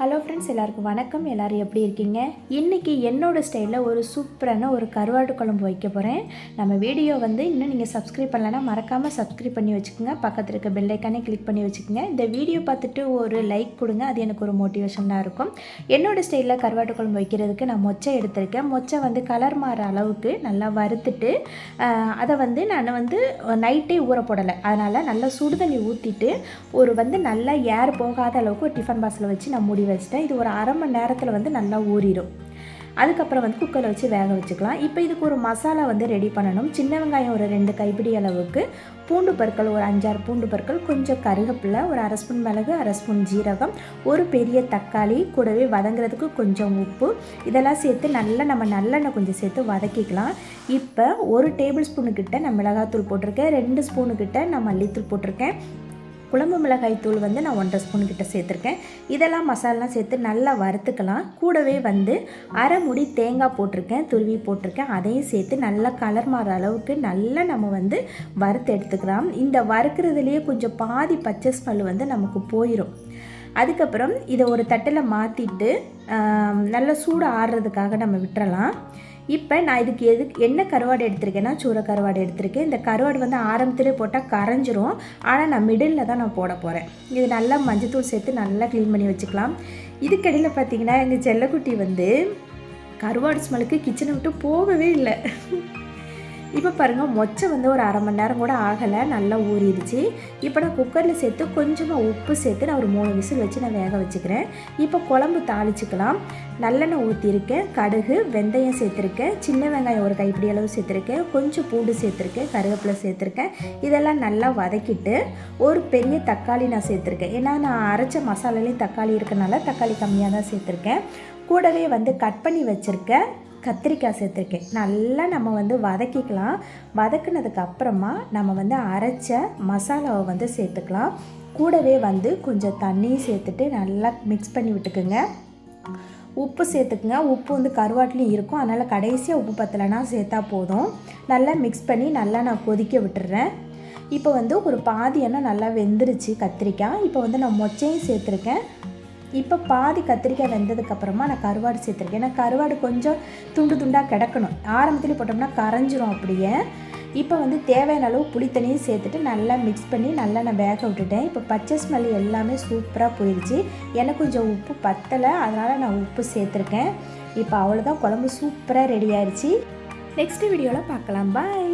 Hello friends எல்லாருக்கும் வணக்கம். எல்லாரும் எப்படி இருக்கீங்க? இன்றைக்கி என்னோடய ஸ்டைலில் ஒரு சூப்பரான ஒரு கருவாடு குழம்பு வைக்க போகிறேன் நம்ம வீடியோ வந்து இன்னும் நீங்கள் சப்ஸ்கிரைப் பண்ணலைன்னா மறக்காமல் சப்ஸ்கிரைப் பண்ணி வச்சுக்கோங்க. பக்கத்தில் இருக்க பெல்லைக்கானே கிளிக் பண்ணி வச்சுக்கோங்க. இந்த வீடியோ பார்த்துட்டு ஒரு லைக் கொடுங்க. அது எனக்கு ஒரு மோட்டிவேஷனாக இருக்கும். என்னோடய ஸ்டைலில் கருவாடு குழம்பு வைக்கிறதுக்கு நான் மொச்சை எடுத்திருக்கேன். மொச்சை வந்து கலர் மாற அளவுக்கு நல்லா வறுத்துட்டு அதை வந்து நான் வந்து நைட்டே ஊற போடலை. அதனால் நல்லா சுடு தண்ணி ஊற்றிட்டு ஒரு வந்து நல்லா ஏர் போகாத அளவுக்கு ஒரு டிஃபன் பாக்ஸில் வச்சு நான் மூடி வச்சிட்டேன். இது ஒரு அரை மணி நேரத்தில் வந்து நல்லா ஊறிடும். அதுக்கப்புறம் வந்து குக்கரில் வச்சு வேக வச்சுக்கலாம். இப்போ இதுக்கு ஒரு மசாலா வந்து ரெடி பண்ணணும். சின்ன வெங்காயம் ஒரு ரெண்டு கைப்பிடி அளவுக்கு பூண்டு பற்கள் ஒரு அஞ்சாறு பூண்டு பற்கள் கொஞ்சம் கருவேப்பிலை ஒரு அரை ஸ்பூன் மிளகு அரை ஸ்பூன் ஜீரகம் ஒரு பெரிய தக்காளி கூடவே வதங்குறதுக்கு கொஞ்சம் உப்பு. இதெல்லாம் சேர்த்து நல்லா நம்ம நல்லெண்ணெய் கொஞ்சம் சேர்த்து வதக்கிக்கலாம். இப்போ ஒரு டேபிள் ஸ்பூனுக்கிட்ட நான் மிளகாத்தூள் போட்டிருக்கேன். ரெண்டு ஸ்பூனுக்கிட்ட நான் மல்லித்தூள் போட்டிருக்கேன். குழம்பு மிளகாய் தூள் வந்து நான் ஒன்றரை ஸ்பூன் கிட்ட சேர்த்துருக்கேன். இதெல்லாம் மசாலாலாம் சேர்த்து நல்லா வறுத்துக்கலாம். கூடவே வந்து அரை முடி தேங்காய் போட்டிருக்கேன் துருவி போட்டிருக்கேன். அதையும் சேர்த்து நல்லா கலர் மாற அளவுக்கு நல்லா நம்ம வந்து வறுத்து எடுத்துக்கலாம். இந்த வறுக்கிறதுலேயே கொஞ்சம் பாதி பச்சை ஸ்மெல் வந்து நமக்கு போயிடும் அதுக்கப்புறம் இதை ஒரு தட்டில் மாற்றிட்டு நல்ல சூடு ஆடுறதுக்காக நம்ம விட்டுறலாம். இப்போ நான் இதுக்கு எதுக்கு என்ன கருவாடு எடுத்திருக்கேன்னா சூற கருவாடு எடுத்திருக்கேன். இந்த கருவாடு வந்து ஆரம்பத்திலே போட்டால் கரைஞ்சிரும். ஆனால் நான் மிடில் தான் நான் போட போகிறேன் இது நல்லா மஞ்சத்தூள் சேர்த்து நல்லா க்ளீன் பண்ணி வச்சுக்கலாம். இதுக்கடையில் பார்த்தீங்கன்னா எங்கள் செல்லக்குட்டி வந்து கருவாடு ஸ்மெல்லுக்கு கிச்சனை விட்டு போகவே இல்லை. இப்போ பாருங்கள் மொச்சை வந்து ஒரு அரை மணி நேரம் கூட ஆகலை நல்லா ஊறிடுச்சு. இப்போ நான் குக்கரில் சேர்த்து கொஞ்சமாக உப்பு சேர்த்து நான் ஒரு மூணு விசில் வச்சு நான் வேக வச்சுக்கிறேன். இப்போ குழம்பு தாளிச்சுக்கலாம். நல்லெண்ணெய் ஊற்றிருக்கேன் கடுகு வெந்தயம் சேர்த்துருக்கேன் சின்ன வெங்காயம் ஒரு கைப்பிடி அளவு சேர்த்துருக்கேன் கொஞ்சம் பூண்டு சேர்த்துருக்கேன் கருவேப்பிலை சேர்த்துருக்கேன். இதெல்லாம் நல்லா வதக்கிட்டு ஒரு பெரிய தக்காளி நான் சேர்த்துருக்கேன். ஏன்னா நான் அரைச்ச மசாலாலேயும் தக்காளி இருக்கனால தக்காளி கம்மியாக தான் சேர்த்துருக்கேன். கூடவே வந்து கட் பண்ணி வச்சுருக்கேன் கத்திரிக்காய் சேர்த்துருக்கேன். நல்லா நம்ம வந்து வதக்கிக்கலாம். வதக்குனதுக்கு அப்புறமா நம்ம வந்து அரைச்ச மசாலாவை வந்து சேர்த்துக்கலாம். கூடவே வந்து கொஞ்சம் தண்ணியும் சேர்த்துட்டு நல்லா மிக்ஸ் பண்ணி விட்டுக்குங்க. உப்பு சேர்த்துக்குங்க. உப்பு வந்து கருவாட்டிலையும் இருக்கும். அதனால் கடைசியாக உப்பு பத்தலைனா சேர்த்தா போதும். நல்லா மிக்ஸ் பண்ணி நல்லா நான் கொதிக்க விட்டுறேன். இப்போ வந்து ஒரு பாதி எண்ணெய் நல்லா வெந்துருச்சு கத்திரிக்காய். இப்போ வந்து நான் மொச்சையும் சேர்த்துருக்கேன். இப்போ பாதி கத்திரிக்காய் வெந்ததுக்கப்புறமா நான் கருவாடு சேர்த்துருக்கேன். ஏன்னா கருவாடு கொஞ்சம் துண்டு துண்டாக கிடக்கணும். ஆரம்பத்தில் போட்டோம்னா கரைஞ்சிரும் அப்படியே. இப்போ வந்து தேவையான அளவு புளித்தண்ணியும் சேர்த்துட்டு நல்லா மிக்ஸ் பண்ணி நல்லா நான் வேக விட்டுட்டேன். இப்போ பச்சை ஸ்மெல் எல்லாமே சூப்பராக போயிடுச்சு எனக்கு கொஞ்சம் உப்பு பத்தலை. அதனால் நான் உப்பு சேர்த்துருக்கேன். இப்போ அவ்வளோதான் குழம்பு சூப்பராக ரெடி ஆயிடுச்சு நெக்ஸ்ட் வீடியோவில் பார்க்கலாம். பாய்